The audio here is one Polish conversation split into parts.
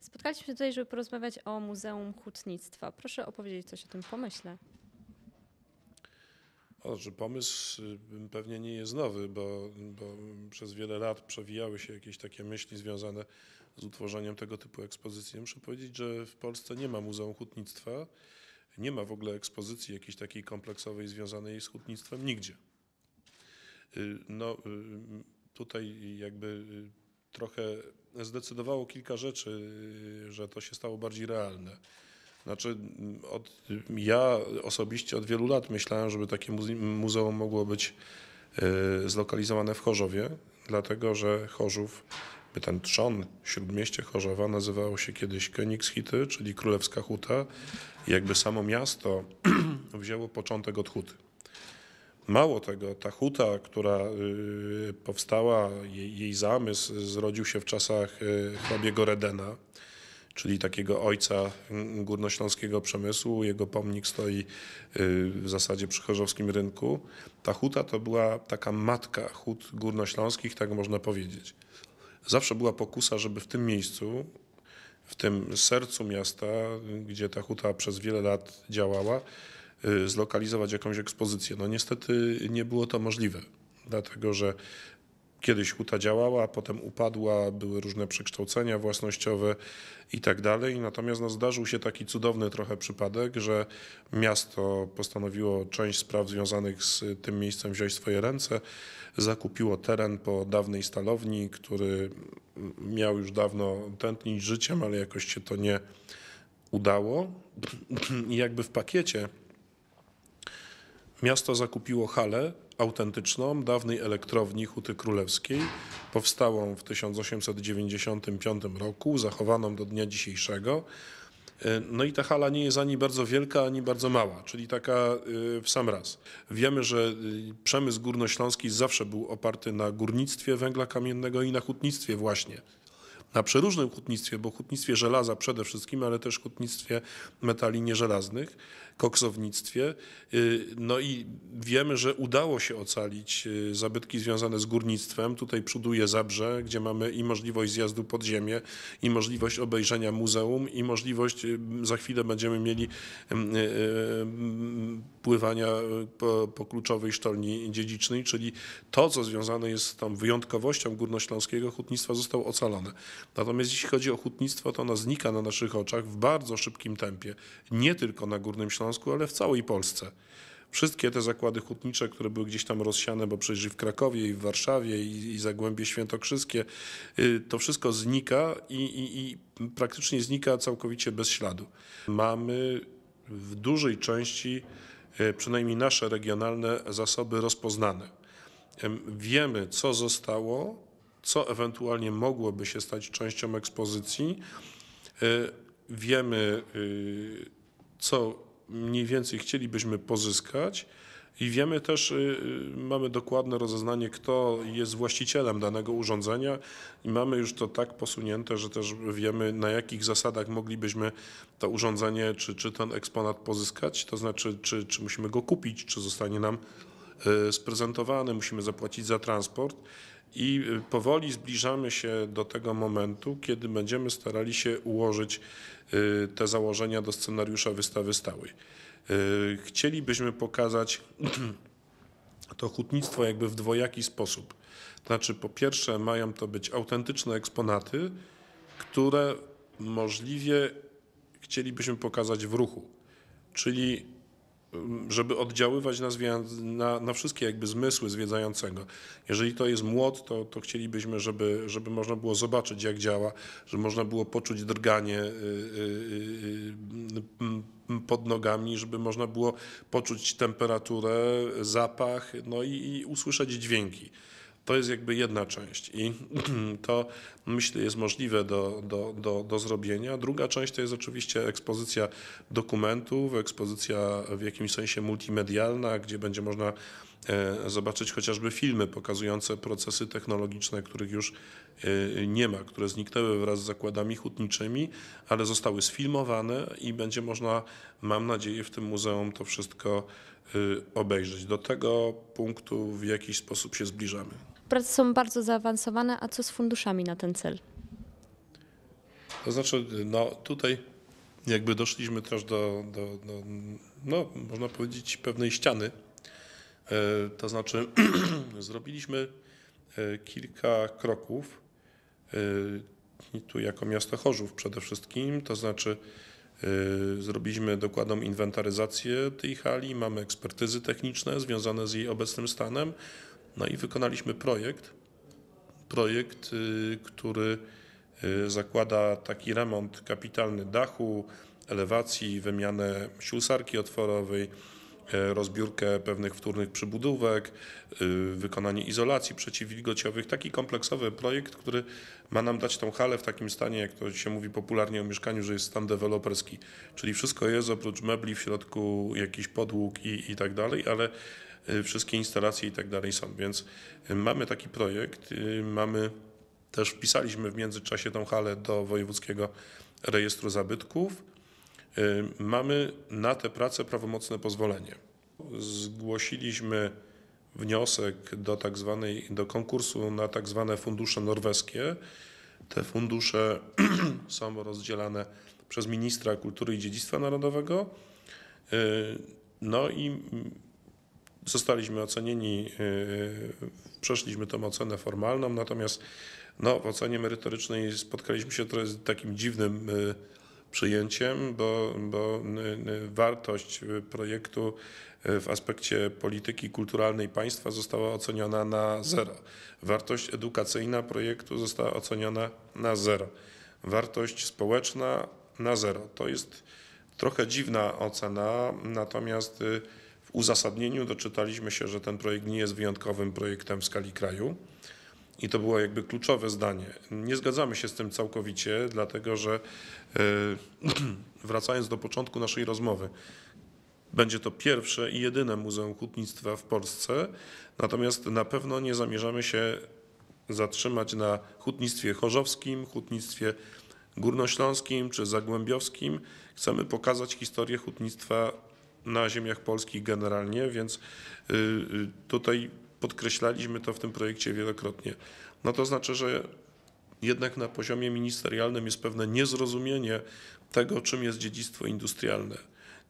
Spotkaliśmy się tutaj, żeby porozmawiać o Muzeum Hutnictwa. Proszę opowiedzieć coś o tym pomyśle. O, że pomysł y, pewnie nie jest nowy, bo, bo przez wiele lat przewijały się jakieś takie myśli związane z utworzeniem tego typu ekspozycji. Muszę powiedzieć, że w Polsce nie ma Muzeum Hutnictwa, nie ma w ogóle ekspozycji jakiejś takiej kompleksowej związanej z hutnictwem nigdzie. Y, No, y, tutaj jakby trochę zdecydowało kilka rzeczy, y, że to się stało bardziej realne. Znaczy, mm, od, ja osobiście od wielu lat myślałem, żeby takie muze- muzeum mogło być e, zlokalizowane w Chorzowie, dlatego że Chorzów, by ten trzon, śródmieście Chorzowa nazywało się kiedyś Königshity, czyli Królewska Huta. I jakby samo miasto wzięło początek od huty. Mało tego, ta huta, która y, powstała, jej, jej zamysł zrodził się w czasach y, hrabiego Redena, czyli takiego ojca mm, górnośląskiego przemysłu. Jego pomnik stoi y, w zasadzie przy Chorzowskim Rynku. Ta huta to była taka matka hut górnośląskich, tak można powiedzieć. Zawsze była pokusa, żeby w tym miejscu, w tym sercu miasta, gdzie ta huta przez wiele lat działała, zlokalizować jakąś ekspozycję. No niestety nie było to możliwe, dlatego że kiedyś huta działała, potem upadła, były różne przekształcenia własnościowe i tak dalej. Natomiast no, zdarzył się taki cudowny trochę przypadek, że miasto postanowiło część spraw związanych z tym miejscem wziąć w swoje ręce, zakupiło teren po dawnej stalowni, który miał już dawno tętnić życiem, ale jakoś się to nie udało. I jakby w pakiecie Miasto zakupiło halę autentyczną dawnej elektrowni Huty Królewskiej, powstałą w 1895 roku, zachowaną do dnia dzisiejszego. E, No i ta hala nie jest ani bardzo wielka, ani bardzo mała, czyli taka y, w sam raz. Wiemy, że y, przemysł górnośląski zawsze był oparty na górnictwie węgla kamiennego i na hutnictwie właśnie na przeróżnym hutnictwie, bo hutnictwie żelaza przede wszystkim, ale też hutnictwie metali nieżelaznych, koksownictwie. Y, No i wiemy, że udało się ocalić y, zabytki związane z górnictwem. Tutaj przoduje Zabrze, gdzie mamy i możliwość zjazdu pod ziemię, i możliwość obejrzenia muzeum, i możliwość, y, za chwilę będziemy mieli ym, y, y, pływania y, po, po kluczowej sztolni dziedzicznej, czyli to, co związane jest z tą wyjątkowością górnośląskiego hutnictwa zostało ocalone. Natomiast jeśli chodzi o hutnictwo, to ono znika na naszych oczach w bardzo szybkim tempie. Nie tylko na Górnym Śląsku, ale w całej Polsce. Wszystkie te zakłady hutnicze, które były gdzieś tam rozsiane, bo przecież i w Krakowie, i w Warszawie, i, i Zagłębie Świętokrzyskie, y, to wszystko znika i, i, i praktycznie znika całkowicie bez śladu. Mamy w dużej części, przynajmniej nasze regionalne zasoby rozpoznane. Em, Wiemy, co zostało, co ewentualnie mogłoby się stać częścią ekspozycji. Y, Wiemy, y, co mniej więcej chcielibyśmy pozyskać. I wiemy też, y, y, mamy dokładne rozeznanie, kto jest właścicielem danego urządzenia i mamy już to tak posunięte, że też wiemy, na jakich zasadach moglibyśmy to urządzenie czy, czy ten eksponat pozyskać. To znaczy, czy, czy musimy go kupić, czy zostanie nam y, sprezentowany, musimy zapłacić za transport. I powoli zbliżamy się do tego momentu, kiedy będziemy starali się ułożyć te założenia do scenariusza wystawy stałej. Y, Chcielibyśmy pokazać to hutnictwo jakby w dwojaki sposób. Znaczy, po pierwsze, mają to być autentyczne eksponaty, które możliwie chcielibyśmy pokazać w ruchu. Czyli żeby oddziaływać na, na, na wszystkie jakby zmysły zwiedzającego. Jeżeli to jest młot, to, to chcielibyśmy, żeby, żeby można było zobaczyć, jak działa, żeby można było poczuć drganie y, y, y, pod nogami, żeby można było poczuć temperaturę, zapach, no i, i usłyszeć dźwięki. To jest jakby jedna część i to myślę jest możliwe do, do, do, do zrobienia. Druga część to jest oczywiście ekspozycja dokumentów, ekspozycja w jakimś sensie multimedialna, gdzie będzie można e, zobaczyć chociażby filmy pokazujące procesy technologiczne, których już e, nie ma, które zniknęły wraz z zakładami hutniczymi, ale zostały sfilmowane i będzie można, mam nadzieję, w tym muzeum to wszystko e, obejrzeć. Do tego punktu w jakiś sposób się zbliżamy. Prace są bardzo zaawansowane, a co z funduszami na ten cel? To znaczy, no tutaj jakby doszliśmy też do, do, do no, można powiedzieć, pewnej ściany. E, To znaczy, zrobiliśmy e, kilka kroków. e, Tu jako miasto Chorzów przede wszystkim, to znaczy zrobiliśmy dokładną inwentaryzację tej hali, mamy ekspertyzy techniczne związane z jej obecnym stanem, no i wykonaliśmy projekt, projekt, y, który y, zakłada taki remont kapitalny dachu, elewacji, wymianę ślusarki otworowej, e, rozbiórkę pewnych wtórnych przybudówek, y, wykonanie izolacji przeciwwilgociowych. Taki kompleksowy projekt, który ma nam dać tą halę w takim stanie, jak to się mówi popularnie o mieszkaniu, że jest stan deweloperski. Czyli wszystko jest oprócz mebli w środku jakiś podłóg i, i tak dalej, ale wszystkie instalacje i tak dalej są. Więc y, mamy taki projekt, y, mamy też wpisaliśmy w międzyczasie tą halę do Wojewódzkiego Rejestru Zabytków. Y, Mamy na te prace prawomocne pozwolenie. Zgłosiliśmy wniosek do tak zwanej, do konkursu na tak zwane fundusze norweskie. Te fundusze są rozdzielane przez ministra kultury i dziedzictwa narodowego. Y, No i zostaliśmy ocenieni, y, przeszliśmy tą ocenę formalną, natomiast no, w ocenie merytorycznej spotkaliśmy się trochę z takim dziwnym y, przyjęciem, bo, bo y, wartość projektu w aspekcie polityki kulturalnej państwa została oceniona na zero. Wartość edukacyjna projektu została oceniona na zero. Wartość społeczna na zero. To jest trochę dziwna ocena, natomiast w uzasadnieniu doczytaliśmy się, że ten projekt nie jest wyjątkowym projektem w skali kraju. I to było jakby kluczowe zdanie. Nie zgadzamy się z tym całkowicie, dlatego że y, wracając do początku naszej rozmowy, będzie to pierwsze i jedyne Muzeum Hutnictwa w Polsce, natomiast na pewno nie zamierzamy się zatrzymać na hutnictwie chorzowskim, hutnictwie górnośląskim czy zagłębiowskim. Chcemy pokazać historię hutnictwa na ziemiach polskich generalnie, więc y, y, tutaj podkreślaliśmy to w tym projekcie wielokrotnie. No to znaczy, że jednak na poziomie ministerialnym jest pewne niezrozumienie tego, czym jest dziedzictwo industrialne.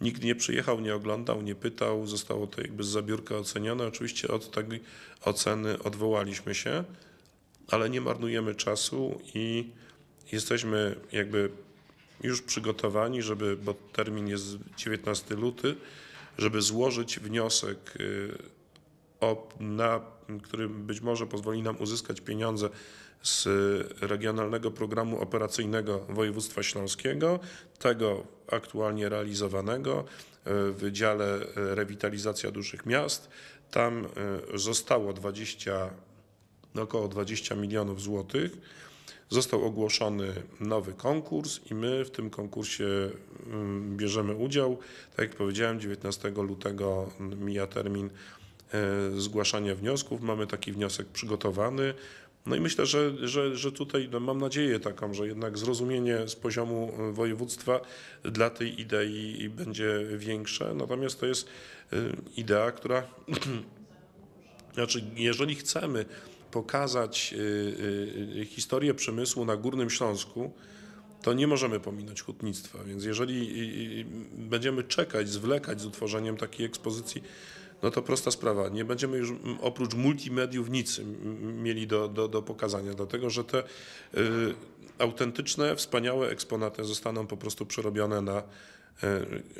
Nikt nie przyjechał, nie oglądał, nie pytał, zostało to jakby z zabiórka ocenione. Oczywiście od tej oceny odwołaliśmy się, ale nie marnujemy czasu i jesteśmy jakby już przygotowani, żeby, bo termin jest 19 luty, żeby złożyć wniosek, y, o, na, który być może pozwoli nam uzyskać pieniądze z Regionalnego Programu Operacyjnego Województwa Śląskiego, tego aktualnie realizowanego y, w Wydziale y, Rewitalizacja Dużych Miast. Tam y, zostało 20, no około 20 milionów złotych. Został ogłoszony nowy konkurs i my w tym konkursie mm, bierzemy udział. Tak jak powiedziałem, 19 lutego mija termin e, zgłaszania wniosków. Mamy taki wniosek przygotowany. No i myślę, że, że, że tutaj no, mam nadzieję taką, że jednak zrozumienie z poziomu e, województwa dla tej idei będzie większe. Natomiast to jest e, idea, która znaczy, jeżeli chcemy pokazać y, y, y, historię przemysłu na Górnym Śląsku, to nie możemy pominąć hutnictwa. Więc jeżeli będziemy czekać, zwlekać z utworzeniem takiej ekspozycji, no to prosta sprawa. Nie będziemy już oprócz multimediów nic mieli do, do, do pokazania, dlatego że te y, autentyczne, wspaniałe eksponaty zostaną po prostu przerobione na y,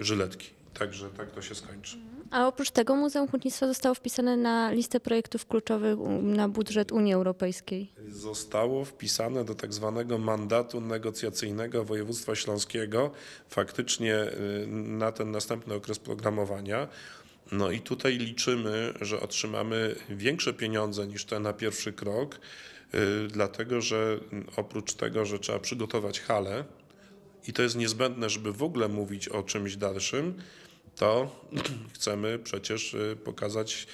żyletki. Także tak to się skończy. A oprócz tego Muzeum Hutnictwa zostało wpisane na listę projektów kluczowych na budżet Unii Europejskiej. zostało wpisane do tak zwanego mandatu negocjacyjnego województwa śląskiego faktycznie y, na ten następny okres programowania. No i tutaj liczymy, że otrzymamy większe pieniądze niż te na pierwszy krok, y, dlatego że oprócz tego, że trzeba przygotować halę i to jest niezbędne, żeby w ogóle mówić o czymś dalszym, to chcemy przecież y, pokazać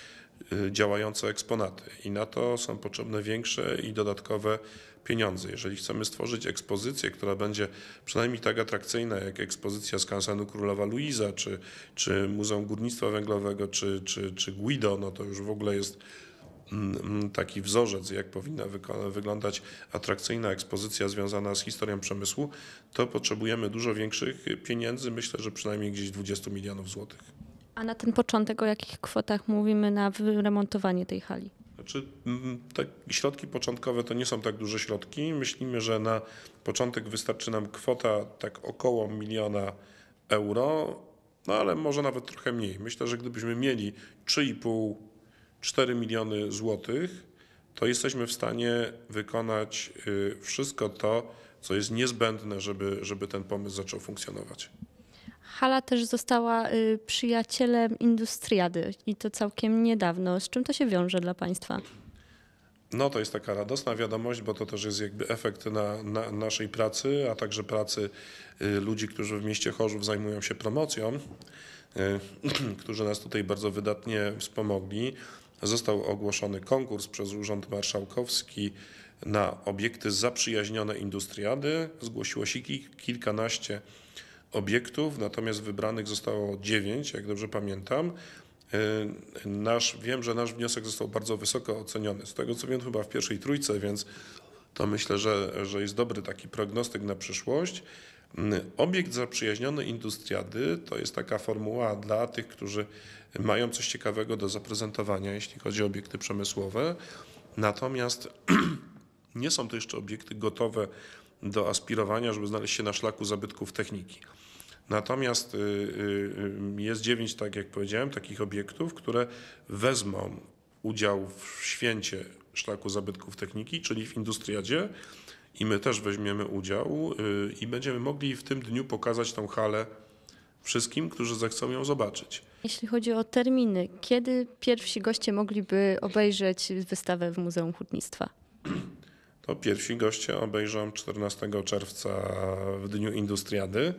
y, działające eksponaty i na to są potrzebne większe i dodatkowe pieniądze. Jeżeli chcemy stworzyć ekspozycję, która będzie przynajmniej tak atrakcyjna jak ekspozycja skansenu Królowa Luiza, czy, czy Muzeum Górnictwa Węglowego, czy, czy, czy Guido, no to już w ogóle jest taki wzorzec, jak powinna wyglądać atrakcyjna ekspozycja związana z historią przemysłu, to potrzebujemy dużo większych pieniędzy, myślę, że przynajmniej gdzieś 20 milionów złotych. A na ten początek o jakich kwotach mówimy na wyremontowanie tej hali? Znaczy, mm, te środki początkowe to nie są tak duże środki. Myślimy, że na początek wystarczy nam kwota tak około miliona euro, no ale może nawet trochę mniej. Myślę, że gdybyśmy mieli 3,5-4 miliony złotych, to jesteśmy w stanie wykonać y, wszystko to, co jest niezbędne, żeby, żeby ten pomysł zaczął funkcjonować. Hala też została y, przyjacielem Industriady i to całkiem niedawno. Z czym to się wiąże dla Państwa? No to jest taka radosna wiadomość, bo to też jest jakby efekt na, na naszej pracy, a także pracy y, ludzi, którzy w mieście Chorzów zajmują się promocją, którzy nas tutaj bardzo wydatnie wspomogli. Został ogłoszony konkurs przez Urząd Marszałkowski na obiekty zaprzyjaźnione Industriady. Zgłosiło się ki- kilkanaście obiektów, natomiast wybranych zostało dziewięć, jak dobrze pamiętam. Y, Nasz, wiem, że nasz wniosek został bardzo wysoko oceniony. Z tego co wiem, chyba w pierwszej trójce, więc to myślę, że, że jest dobry taki prognostyk na przyszłość. Y, Obiekt zaprzyjaźniony Industriady to jest taka formuła dla tych, którzy mają coś ciekawego do zaprezentowania, jeśli chodzi o obiekty przemysłowe. Natomiast nie są to jeszcze obiekty gotowe do aspirowania, żeby znaleźć się na szlaku zabytków techniki. Natomiast y, y, y, jest dziewięć, tak jak powiedziałem, takich obiektów, które wezmą udział w święcie szlaku zabytków techniki, czyli w Industriadzie i my też weźmiemy udział y, i będziemy mogli w tym dniu pokazać tą halę wszystkim, którzy zechcą ją zobaczyć. Jeśli chodzi o terminy, kiedy pierwsi goście mogliby obejrzeć wystawę w Muzeum Hutnictwa? To pierwsi goście obejrzą 14 czerwca w dniu Industriady.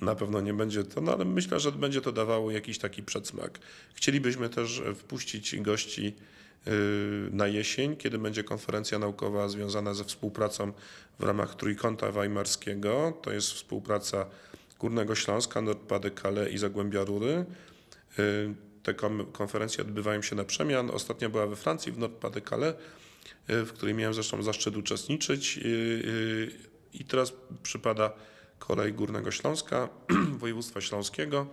Na pewno nie będzie to, no ale myślę, że będzie to dawało jakiś taki przedsmak. Chcielibyśmy też wpuścić gości na jesień, kiedy będzie konferencja naukowa związana ze współpracą w ramach Trójkąta Weimarskiego. To jest współpraca Górnego Śląska, Nordpady-Calais i Zagłębia Rury. Y, Te konferencje odbywają się na przemian. Ostatnia była we Francji, w Nordpady-Calais, y, w której miałem zresztą zaszczyt uczestniczyć. Y, y, I teraz przypada kolej Górnego Śląska, województwa śląskiego,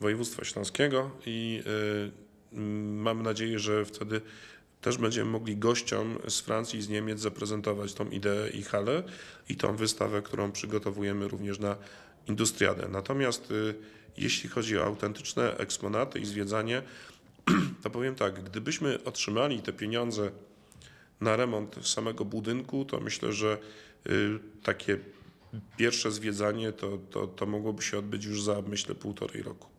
województwa śląskiego i y, mam nadzieję, że wtedy też będziemy mogli gościom z Francji i z Niemiec zaprezentować tą ideę i halę i tą wystawę, którą przygotowujemy również na Industriadę. Natomiast y, jeśli chodzi o autentyczne eksponaty i zwiedzanie, to powiem tak, gdybyśmy otrzymali te pieniądze na remont samego budynku, to myślę, że y, takie pierwsze zwiedzanie to, to, to mogłoby się odbyć już za, myślę, półtorej roku.